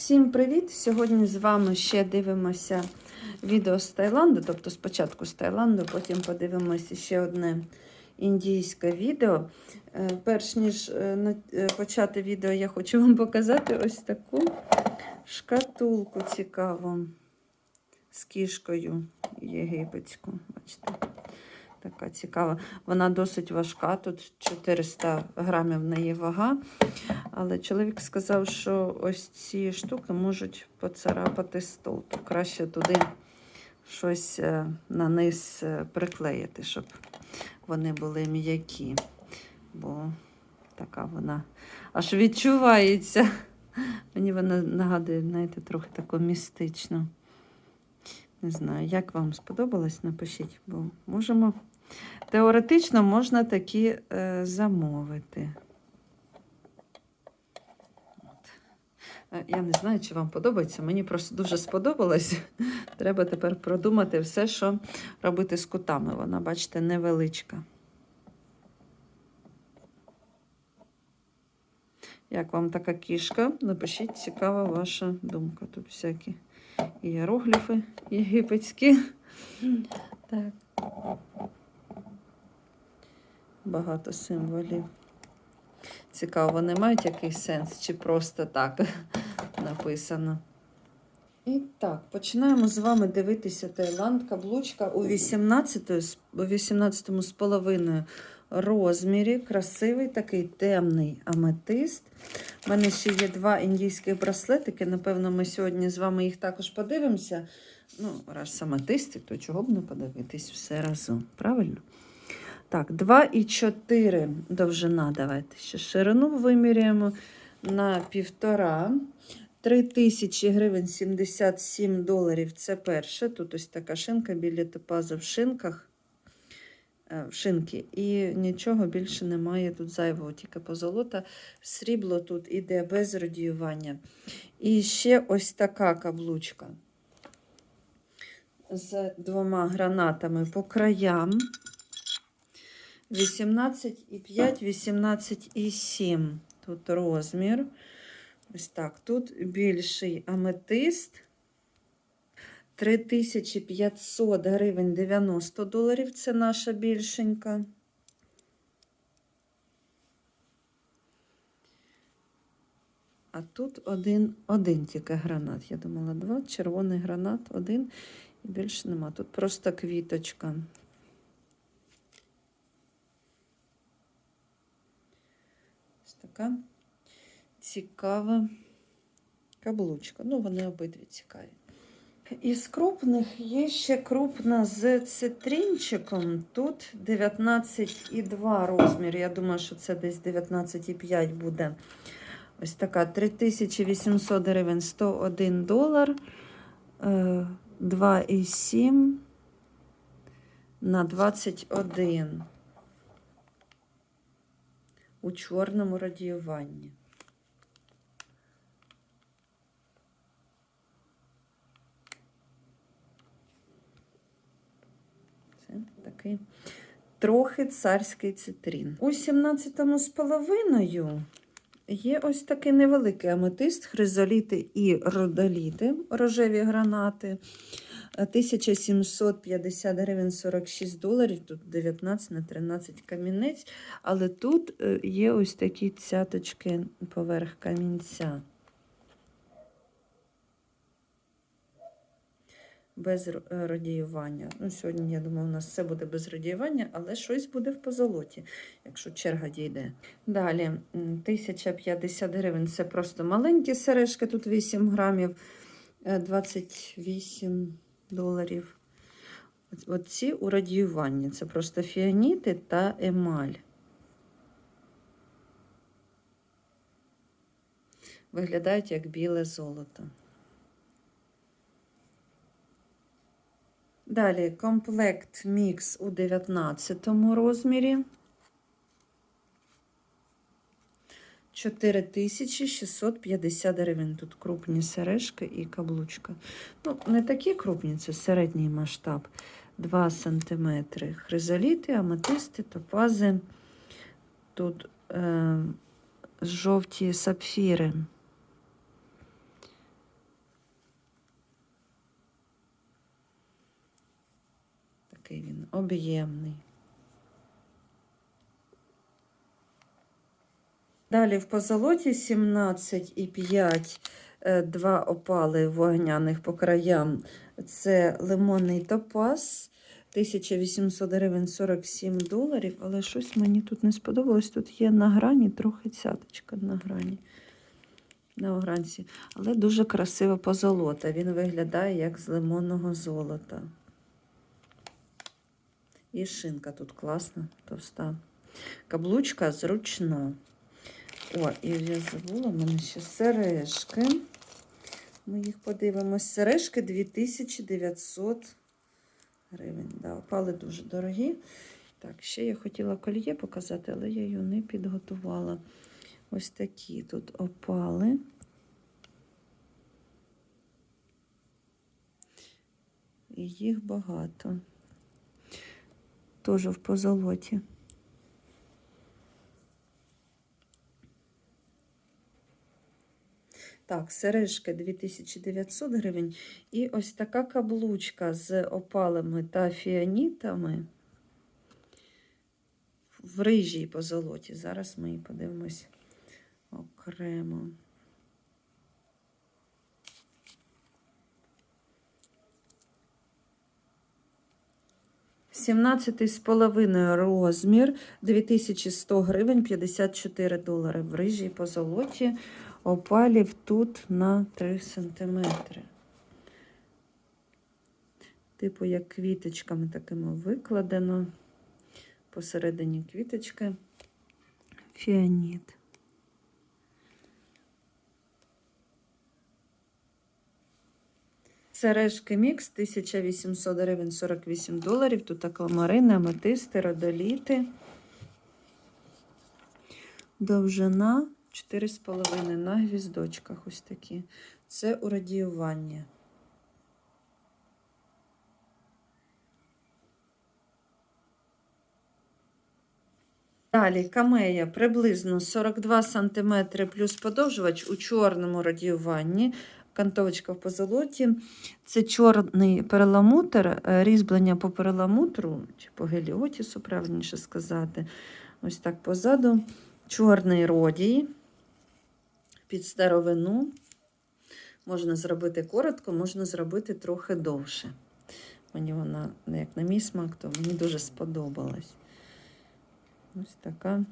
Всім привіт! Сьогодні з вами ще дивимося відео з Таїланду, тобто спочатку з Таїланду, потім подивимося ще одне індійське відео. Е, Перш ніж е, е, почати відео, я хочу вам показати ось таку шкатулку цікаву з кішкою єгипетську. Бачите? Така цікава. Вона досить важка, тут 400 грамів неї вага. Але чоловік сказав, що ось ці штуки можуть поцарапати стол. То краще туди щось е, на низ е, приклеїти, щоб вони були м'які. Бо така вона аж відчувається. Мені вона нагадує, знаєте, трохи таку містичну. Не знаю, як вам сподобалось, напишіть, бо можемо. Теоретично можна такі е, замовити. Е, Я не знаю, чи вам подобається. Мені просто дуже сподобалось. Треба тепер продумати все, що робити з кутами. Вона, бачите, невеличка. Як вам така кішка? Напишіть, цікава ваша думка. Тут всякі іерогліфи єгипетські. Так. Багато символів. Цікаво, вони мають якийсь сенс, чи просто так написано. І так, починаємо з вами дивитися Таїланд. Каблучка у 18, з- у 18 з половиною розмірі. Красивий такий темний аметист. У мене ще є два індійських браслетики. Напевно, ми сьогодні з вами їх також подивимося. Ну, раз аметисти, то чого б не подивитись все разом, правильно? Так, 2,4 довжина. Давайте ще ширину виміряємо на півтора. 3 тисячі гривень 77 доларів. Це перше. Тут ось така шинка біля топазу в шинках. е, В шинки. І нічого більше немає тут зайвого, тільки позолота. Срібло тут іде без радіювання. І ще ось така каблучка з двома гранатами по краям. 18,5, 18,7. Тут розмір. Ось так. Тут більший аметист. 3500 гривень 90 доларів. Це наша більшенька. А тут один, один тільки гранат. Я думала, два. Червоний гранат, один. І більше нема. Тут просто квіточка. Ось така цікава каблучка. Ну, вони обидві цікаві. Із крупних є ще крупна з цитринчиком. Тут 19,2 розмір. Я думаю, що це десь 19,5 буде. Ось така 3800 гривень 101 долар. Е, 2,7 на 21 у чорному радіюванні. Це такий трохи царський цитрин. У 17 з половиною є ось такий невеликий аметист, хризоліти і родоліти, рожеві гранати. 1750 гривень 46 доларів, тут 19 на 13 камінець, але тут е, є ось такі цяточки поверх камінця. Без е, радіювання. Ну, сьогодні, я думаю, у нас все буде без радіювання, але щось буде в позолоті, якщо черга дійде. Далі, 1050 гривень це просто маленькі сережки, тут 8 грамів, е, 28 доларів. Оці у радіюванні. Це просто фіаніти та емаль. Виглядають як біле золото. Далі комплект мікс у 19 розмірі. 4650 гривень. Тут крупні сережки і каблучка. Ну, не такі крупні, це середній масштаб. 2 см хризоліти, аметисти, топази. Тут е, жовті сапфіри. Такий він об'ємний. Далі в позолоті 17,5 е, два опали вогняних по краям. Це лимонний топаз. 1800 гривень 47 доларів, але щось мені тут не сподобалось. Тут є на грані трохи цяточка на грані. На огранці. Але дуже красива позолота. Він виглядає як з лимонного золота. І шинка тут класна, товста. Каблучка зручна. О, і я забула, в мене ще сережки. Ми їх подивимось. Сережки 2900 гривень. Да, опали дуже дорогі. Так, ще я хотіла кольє показати, але я його не підготувала. Ось такі тут опали. І їх багато. Теж в позолоті. Так, сережки 2900 гривень. І ось така каблучка з опалами та фіанітами в рижій позолоті. Зараз ми її подивимось окремо. Сімнадцятий з половиною розмір 2100 гривень 54 долари в рижій позолоті опалів тут на 3 см. Типу, як квіточками такими викладено. Посередині квіточки фіаніт. Сережки мікс 1800 гривень 48 доларів. Тут аквамарини, аметисти, родоліти. Довжина 4,5 на гвіздочках ось такі. Це у радіювання. Далі камея приблизно 42 см плюс подовжувач у чорному радіюванні. Кантовочка в позолоті. Це чорний перламутр, е, різьблення по перламутру, чи по геліотісу, правильніше сказати. Ось так позаду. Чорний родій під старовину. Можна зробити коротко, можна зробити трохи довше. Мені вона, як на мій смак, то мені дуже сподобалась. Ось така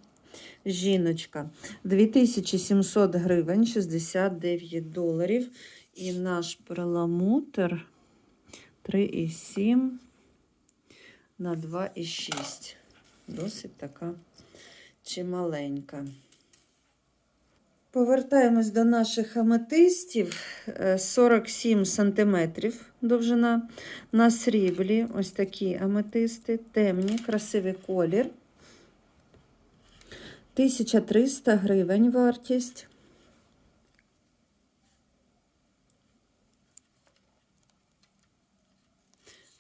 жіночка. 2700 гривень, 69 доларів. І наш перламутр 3,7 на 2,6. Досить така чималенька. Повертаємось до наших аметистів. Е, 47 см довжина. На сріблі ось такі аметисти, темні, красивий колір. 1300 гривень вартість.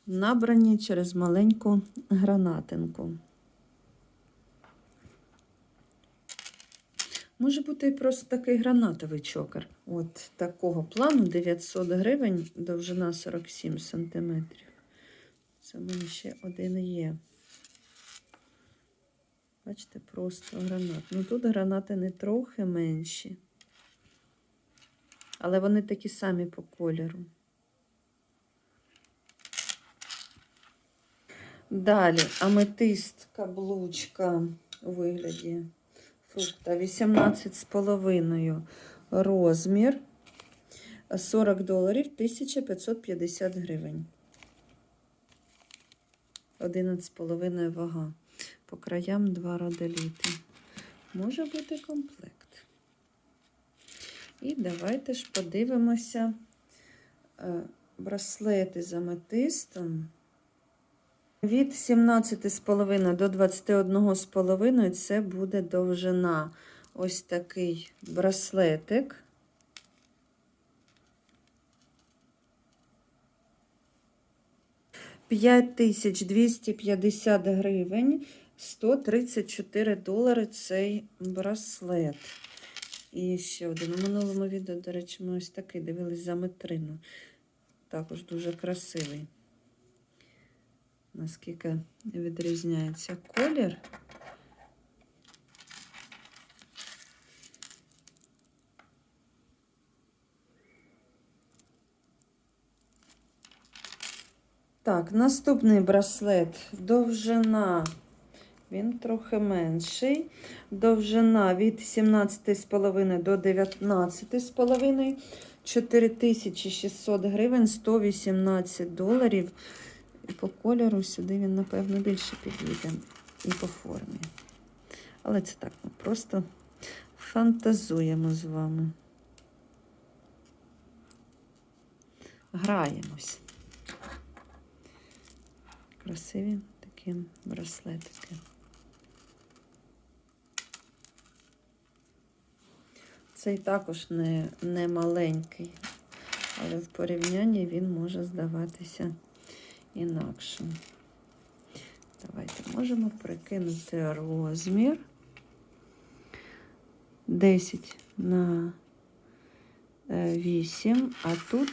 Набрані через маленьку гранатинку. Може бути просто такий гранатовий чокер. От такого плану 900 гривень, довжина 47 см. Це в мене ще один є. Бачите, просто гранат. Ну тут гранати не трохи менші. Але вони такі самі по кольору. Далі аметист каблучка у вигляді фрукта 18,5 розмір 40 доларів 1550 гривень. 11,5 вага. По краям два родоліти. Може бути комплект. І давайте ж подивимося е, браслети з аметистом. Від 17,5 до 21,5 це буде довжина. Ось такий браслетик. П'ять тисяч 250 гривень, 134 долари цей браслет. І ще один. У минулому відео, до речі, ми ось такий дивились за метрину. Також дуже красивий. Наскільки відрізняється колір. Так, наступний браслет. Довжина. Він трохи менший. Довжина від 17,5 до 19,5. 4600 гривень, 118 доларів. По кольору сюди він, напевно, більше підійде. І по формі. Але це так, ми просто фантазуємо з вами. Граємось. Красиві такі браслетики. Цей також не, не маленький, але в порівнянні він може здаватися інакшим. Давайте можемо прикинути розмір 10 на 8, а тут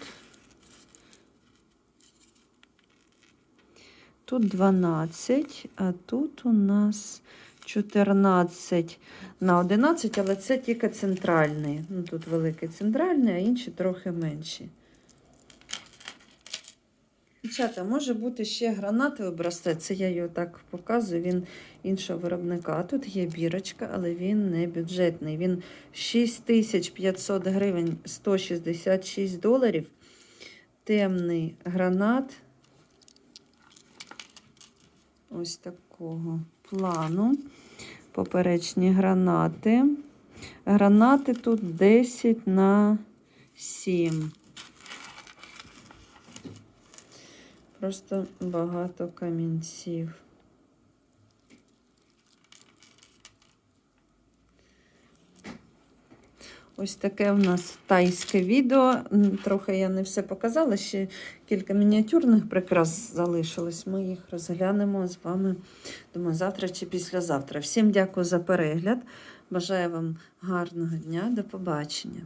Тут 12, а тут у нас 14 на 11, але це тільки центральний. Ну, тут великий центральний, а інші трохи менші. Дівчата, може бути ще гранатовий браслет. Це я його так показую, він іншого виробника. Тут є бірочка, але він не бюджетний. Він 6500 гривень 166 доларів. Темний гранат. Ось такого плану. Поперечні гранати. Гранати тут 10 на 7. Просто багато камінців. Ось таке у нас тайське відео. Трохи я не все показала, ще кілька мініатюрних прикрас залишилось. Ми їх розглянемо з вами, думаю, завтра чи післязавтра. Всім дякую за перегляд. Бажаю вам гарного дня. До побачення.